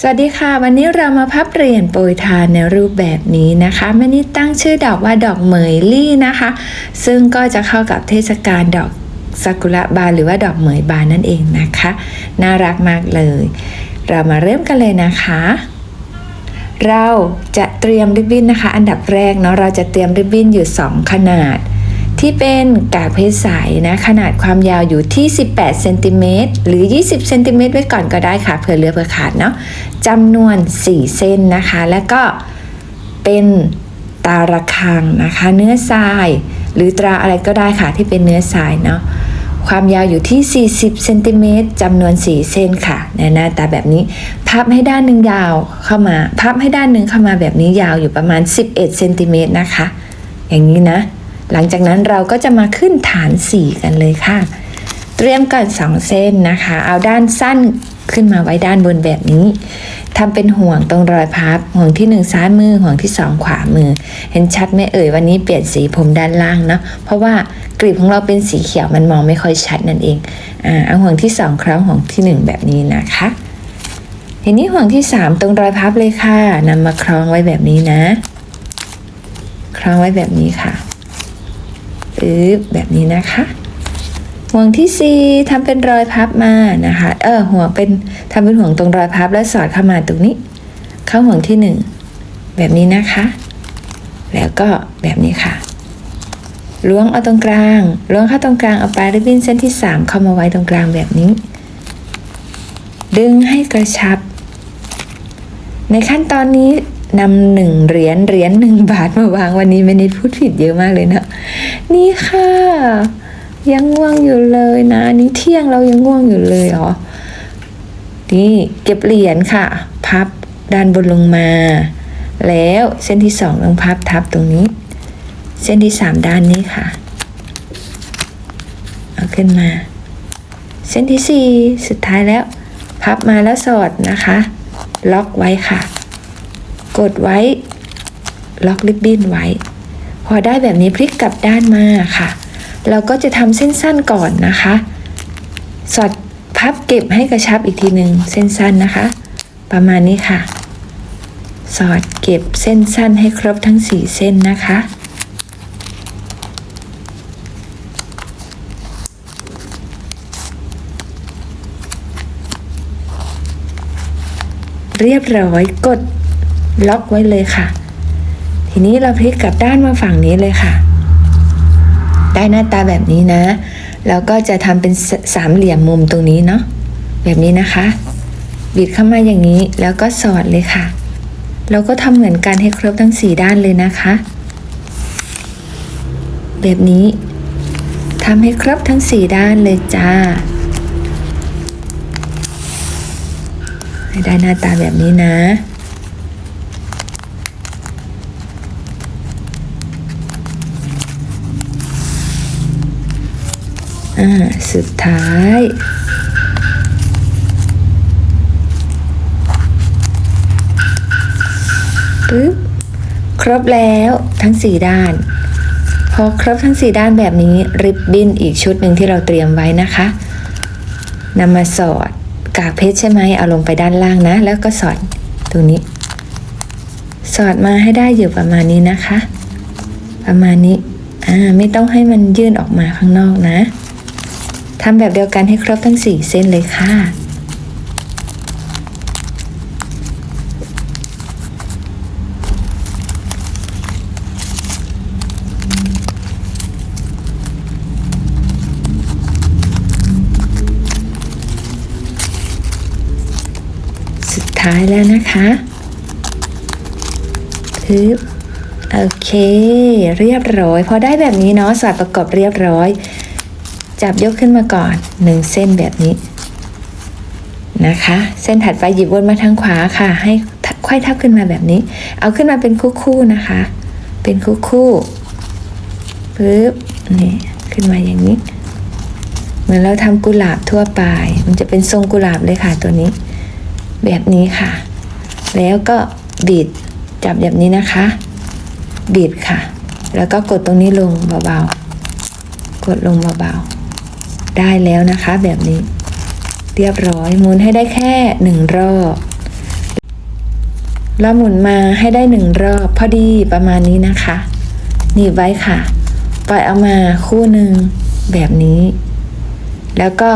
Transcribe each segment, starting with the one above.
สวัสดีค่ะ วันนี้เรามาพับเหรียญโปรยทานในรูปแบบนี้นะคะแม่นิดตั้งชื่อดอกว่าดอกเหมยลี่นะคะ ซึ่งก็จะเข้ากับเทศกาลดอกซากุระบานหรือว่าดอกเหมยบานนั่นเองนะคะ น่ารักมากเลย เรามาเริ่มกันเลยนะคะ เราจะเตรียมริบบิ้นนะคะ อันดับแรกเนาะเราจะเตรียมริบบิ้นอยู่ 2 ขนาด ที่เป็นกากเพชรใสนะขนาดความยาวอยู่ที่ 18เซนติเมตรหรือ 20เซนติเมตรไว้ก่อนก็ได้ค่ะเผื่อเหลือเผื่อขาดเนาะจำนวน 4 เส้นนะคะ แล้วก็เป็นตาระฆังนะคะ เนื้อทราย หรือตราอะไรก็ได้ค่ะที่เป็นเนื้อทรายเนาะความยาวอยู่ที่ 40เซนติเมตรจำนวน 4 เส้นค่ะในหน้าตาแบบนี้ พับให้ด้านหนึ่งยาวเข้ามา พับให้ด้านหนึ่งเข้ามาแบบนี้ยาวอยู่ประมาณ 11เซนติเมตรนะคะ อย่างนี้นะ หลังจากนั้นเราก็จะมาขึ้นฐาน 4 กันเลยค่ะ เตรียมก่อน2เส้นนะคะ เอาด้านสั้นขึ้นมาไว้ด้านบนแบบนี้ทำเป็นห่วงตรงรอยพับ ห่วงที่ 1 ซ้ายมือ ห่วงที่ 2 ขวามือ เห็นชัดไหมเอ่ยวันนี้เปลี่ยนสีผมด้านล่างเนาะเพราะว่ากลีบของเราเป็นสีเขียวมันมองไม่ค่อยชัดนั่นเองอ่าเอาห่วงที่ 2คล้องห่วงที่ 1 แบบนี้นะคะทีนี้ห่วงที่ 3 ตรงรอยพับเลยค่ะนำมาคล้องไว้แบบนี้นะ คล้องไว้แบบนี้ค่ะ ปึ๊บแบบนี้นะคะห่วงที่ 4ทำเป็นรอยพับมานะคะ เออห่วงเป็นทำเป็นห่วงตรงรอยพับแล้วสอดเข้ามาตรงนี้ เข้าห่วงที่ 1 แบบนี้นะคะ แล้วก็แบบนี้ค่ะล้วงเอาตรงกลางล้วงเข้าตรงกลางเอาปลายริบบิ้นเส้นที่ 3 เข้ามาไว้ตรงกลางแบบนี้ ดึงให้กระชับ ในขั้นตอนนี้ นำหนึ่งเหรียญเหรียญหนึ่งบาทมาวางวันนี้ไม่ได้พูดผิดเยอะมากเลยนะนี่ค่ะ ยังง่วงอยู่เลยนะอันนี้เที่ยงเรายังง่วงอยู่เลยเหรอนี่เก็บเหรียญค่ะ พับด้านบนลงมา แล้วเส้นที่สองลงพับทับตรงนี้ เส้นที่สามด้านนี้ค่ะเอาขึ้นมา เส้นที่สี่สุดท้ายแล้ว พับมาแล้วสอดนะคะ ล็อกไว้ค่ะ กดไว้ ล็อกริบบิ้นไว้ พอได้แบบนี้พลิกกลับด้านมาค่ะ เราก็จะทำเส้นสั้นก่อนนะคะ สอดพับเก็บให้กระชับอีกทีหนึ่งเส้นสั้นนะคะ ประมาณนี้ค่ะ สอดเก็บเส้นสั้นให้ครบทั้ง 4 เส้นนะคะเรียบร้อยกด ล็อกไว้เลยค่ะ ทีนี้เราพลิกกลับด้านมาฝั่งนี้เลยค่ะ ได้หน้าตาแบบนี้นะ แล้วก็จะทำเป็นสามเหลี่ยมมุมตรงนี้เนาะแบบนี้นะคะ บิดเข้ามาอย่างนี้แล้วก็สอดเลยค่ะ เราก็ทำเหมือนกันให้ครบทั้งสี่ด้านเลยนะคะ แบบนี้ทำให้ครบทั้งสี่ด้านเลยจ้าให้ได้หน้าตาแบบนี้นะ อ่าสุดท้ายปึ๊บครบแล้วทั้ง 4 ด้าน พอครบทั้ง 4 ด้านแบบนี้ริบบิ้นอีกชุดหนึ่งที่เราเตรียมไว้นะคะนำมาสอดกากเพชรใช่ไหมเอาลงไปด้านล่างนะ แล้วก็สอดตรงนี้ สอดมาให้ได้อยู่ประมาณนี้นะคะ ประมาณนี้อ่าไม่ต้องให้มันยื่นออกมาข้างนอกนะ ทำแบบเดียวกันให้ครบทั้ง 4 เส้นเลยค่ะ สุดท้ายแล้วนะคะทึบโอเค เรียบร้อย พอได้แบบนี้เนาะสอดประกอบเรียบร้อย จับยกขึ้นมาก่อนหนึ่งเส้นแบบนี้นะคะ เส้นถัดไปหยิบวนมาทางขวาค่ะ ให้ค่อยทับขึ้นมาแบบนี้ เอาขึ้นมาเป็นคู่ๆนะคะ เป็นคู่ๆปึ๊บนี่ขึ้นมาอย่างนี้ เหมือนเราทำกุหลาบทั่วไป มันจะเป็นทรงกุหลาบเลยค่ะตัวนี้ แบบนี้ค่ะ แล้วก็บิดจับแบบนี้นะคะบิดค่ะ แล้วก็กดตรงนี้ลงเบาๆ กดลงเบาๆ ได้แล้วนะคะแบบนี้ เรียบร้อยหมุนให้ได้แค่หนึ่งรอบเราหมุนมาให้ได้หนึ่งรอบพอดีประมาณนี้นะคะหนีบไว้ค่ะ ปล่อยเอามาคู่หนึ่งแบบนี้ แล้วก็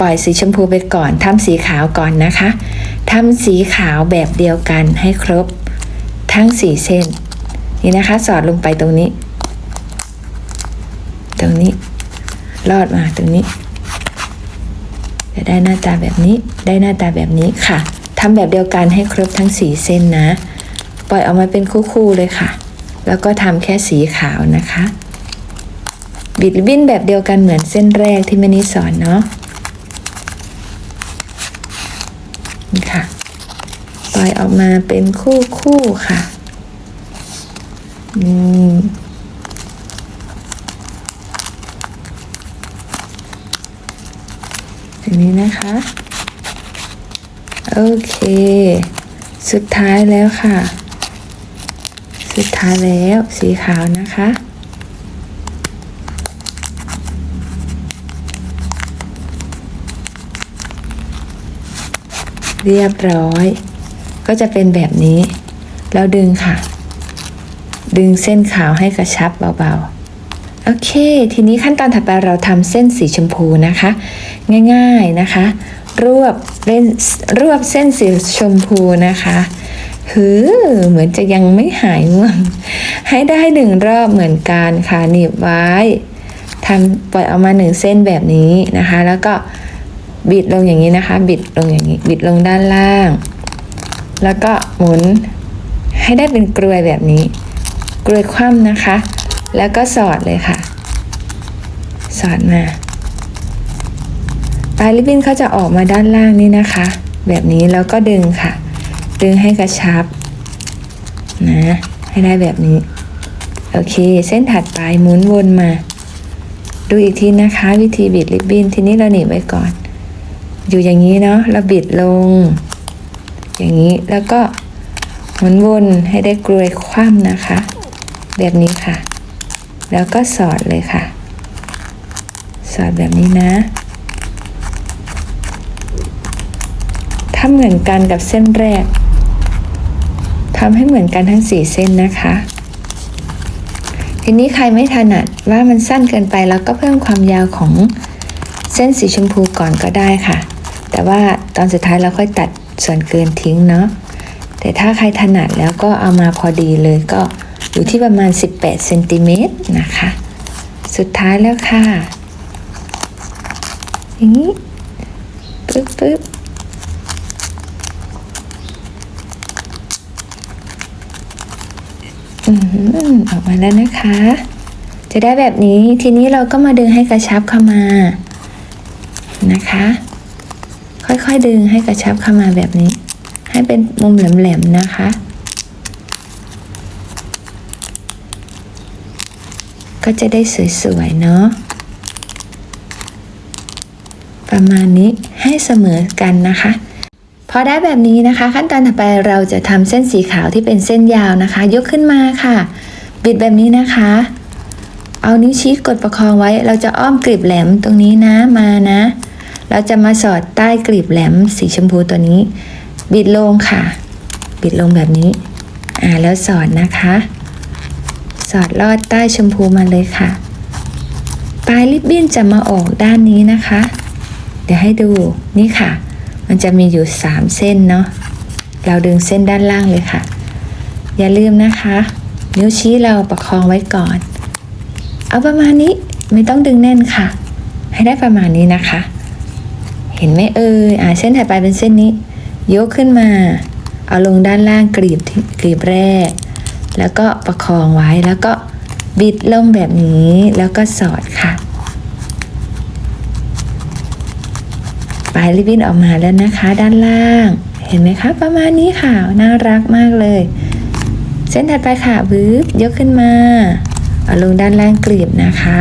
ปล่อยสีชมพูไปก่อนทำสีขาวก่อนนะคะทำสีขาวแบบเดียวกันให้ครบ ทั้งสี่เส้น นี่นะคะ สอดลงไปตรงนี้ ตรงนี้ ลอดมาตรงนี้จะได้หน้าตาแบบนี้ได้หน้าตาแบบนี้ค่ะทำแบบเดียวกันให้ครบทั้งสีเส้นนะ ปล่อยออกมาเป็นคู่ๆเลยค่ะ แล้วก็ทำแค่สีขาวนะคะ บิดบิ้นแบบเดียวกันเหมือนเส้นแรกที่แม่นิสอนเนาะนี่ค่ะ ปล่อยออกมาเป็นคู่คู่ๆค่ะ นี่ทีนี้นะคะ โอเค สุดท้ายแล้วค่ะ สุดท้ายแล้วสีขาวนะคะเรียบร้อย ก็จะเป็นแบบนี้ แล้วดึงค่ะ ดึงเส้นขาวให้กระชับเบาๆ โอเค ทีนี้ขั้นตอนถัดไปเราทำเส้นสีชมพูนะคะ ง่ายๆนะคะ รวบเล่นรวบเส้นสีชมพูนะคะหือเหมือนจะยังไม่หายง่วง ให้ได้หนึ่งรอบเหมือนกันค่ะหนีบไว้ทำปล่อยออกมาหนึ่งเส้นแบบนี้นะคะ แล้วก็บิดลงอย่างนี้นะคะ บิดลงอย่างนี้ บิดลงด้านล่าง แล้วก็หมุนให้ได้เป็นกลวยแบบนี้ กลวยคว่ำนะคะ แล้วก็สอดเลยค่ะ สอดมาปลายริบบิ้นเขาจะออกมาด้านล่างนี่นะคะ แบบนี้แล้วก็ดึงค่ะ ดึงให้กระชับนะให้ได้แบบนี้ โอเค เส้นถัดไปหมุนวนมา ดูอีกทีนะคะ วิธีบิดริบบิ้นทีนี้เราหนีบไว้ก่อน อยู่อย่างนี้เนาะเราบิดลง อย่างนี้แล้วก็หมุนวนให้ได้กลวยคว่ำนะคะ แบบนี้ค่ะ แล้วก็สอดเลยค่ะ สอดแบบนี้นะ ถ้าเหมือนกันกับเส้นแรกทำให้เหมือนกันทั้งสี่เส้นนะคะ ทีนี้ใครไม่ถนัดว่ามันสั้นเกินไปแล้วก็เพิ่มความยาวของเส้นสีชมพูก่อนก็ได้ค่ะ แต่ว่าตอนสุดท้ายเราค่อยตัดส่วนเกินทิ้งเนาะแต่ถ้าใครถนัดแล้วก็เอามาพอดีเลยก็ อยู่ที่ประมาณ 18เซนติเมตรนะคะ สุดท้ายแล้วค่ะ อย่างนี้ปึ๊บปึ๊บอืมออกมาแล้วนะคะ จะได้แบบนี้ทีนี้เราก็มาดึงให้กระชับเข้ามานะคะ ค่อยๆดึงให้กระชับเข้ามาแบบนี้ ให้เป็นมุมแหลมๆนะคะ ก็จะได้สวยๆเนาะประมาณนี้ให้เสมอกันนะคะพอได้แบบนี้นะคะ ขั้นตอนต่อไปเราจะทำเส้นสีขาวที่เป็นเส้นยาวนะคะ ยกขึ้นมาค่ะ บิดแบบนี้นะคะ เอานิ้วชี้กดประคองไว้ เราจะอ้อมกลีบแหลมตรงนี้นะมานะ เราจะมาสอดใต้กลีบแหลมสีชมพูตัวนี้ บิดลงค่ะ บิดลงแบบนี้ อ่าแล้วสอดนะคะ สอดลอดใต้ชมพูมาเลยค่ะ ปลายริบบิ้นจะมาออกด้านนี้นะคะ เดี๋ยวให้ดูนี่ค่ะ มันจะมีอยู่สามเส้นเนาะเราดึงเส้นด้านล่างเลยค่ะ อย่าลืมนะคะ นิ้วชี้เราประคองไว้ก่อน เอาประมาณนี้ไม่ต้องดึงแน่นค่ะ ให้ได้ประมาณนี้นะคะ เห็นไหมเอ่ยอ่าเส้นถัดไปเป็นเส้นนี้ ยกขึ้นมา เอาลงด้านล่างกรีบที่กรีบแรก แล้วก็ประคองไว้แล้วก็บิดลงแบบนี้แล้วก็สอดค่ะปลายริบบิ้นออกมาแล้วนะคะ ด้านล่าง เห็นไหมคะ ประมาณนี้ค่ะ น่ารักมากเลย เส้นถัดไปค่ะบึ๊บยกขึ้นมาเอาลงด้านล่างกลีบนะคะ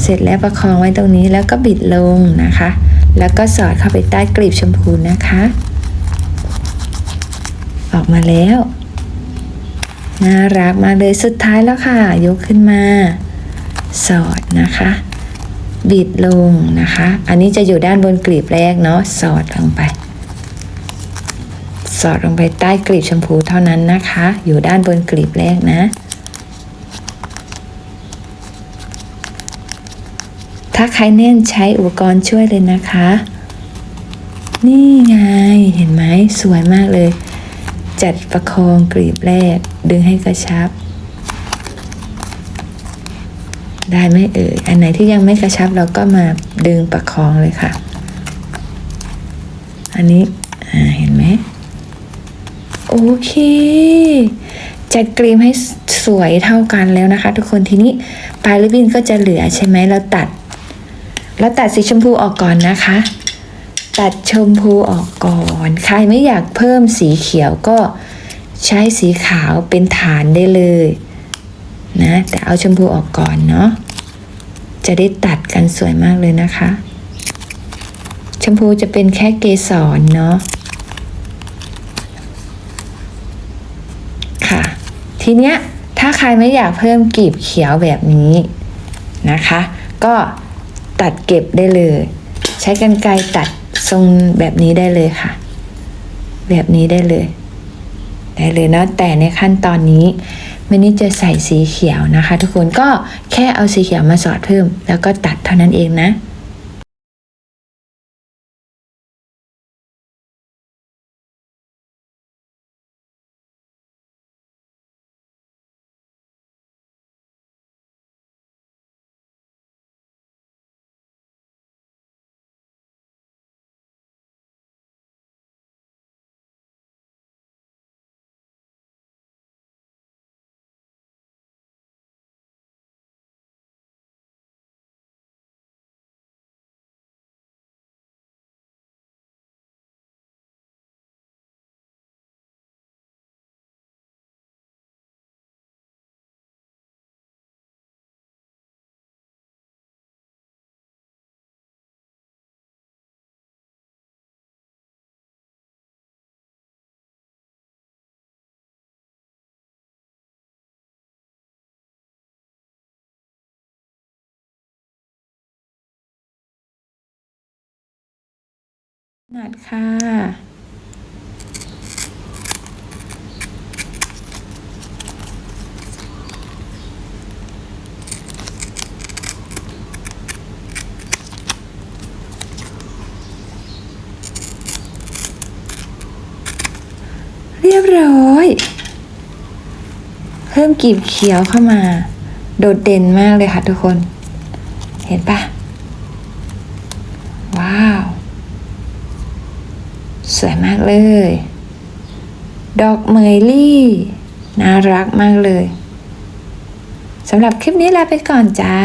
เสร็จแล้วประคองไว้ตรงนี้แล้วก็บิดลงนะคะ แล้วก็สอดเข้าไปใต้กลีบชมพูนะคะ ออกมาแล้ว น่ารักมากเลยสุดท้ายแล้วค่ะ ยกขึ้นมา สอดนะคะ บิดลงนะคะ อันนี้จะอยู่ด้านบนกลีบแรกเนาะสอดลงไป สอดลงไปใต้กลีบชมพูเท่านั้นนะคะ อยู่ด้านบนกลีบแรกนะถ้าใครแน่นใช้อุปกรณ์ช่วยเลยนะคะ นี่ไงเห็นไหมสวยมากเลย จัดประคองกลีบแรก ดึงให้กระชับ ได้ไหมเอ่ย อันไหนที่ยังไม่กระชับเราก็มาดึงประคองเลยค่ะ อันนี้เห็นไหมโอเค จัดกรีมให้สวยเท่ากันแล้วนะคะ ทุกคนทีนี้ปลายริบบิ้นก็จะเหลือใช่ไหมเราตัดแล้วตัดสีชมพูออกก่อนนะคะ ตัดชมพูออกก่อน ใครไม่อยากเพิ่มสีเขียวก็ ใช้สีขาวเป็นฐานได้เลยนะแต่เอาชมพูออกก่อนเนาะจะได้ตัดกันสวยมากเลยนะคะ ชมพูจะเป็นแค่เกสรเนาะค่ะ ทีเนี้ยถ้าใครไม่อยากเพิ่มกลีบเขียวแบบนี้นะคะ ก็ตัดเก็บได้เลย ใช้กรรไกรตัดทรงแบบนี้ได้เลยค่ะ แบบนี้ได้เลย ได้เลยเนาะแต่ในขั้นตอนนี้มินี่จะใส่สีเขียวนะคะ ทุกคนก็แค่เอาสีเขียวมาสอดเพิ่ม แล้วก็ตัดเท่านั้นเองนะ นัดค่ะเรียบร้อย เพิ่มกลีบเขียวเข้ามา โดดเด่นมากเลยค่ะทุกคน เห็นปะว้าว สวยมากเลย ดอกเมยลี่น่ารักมากเลยสำหรับคลิปนี้ลาไปก่อนจ้า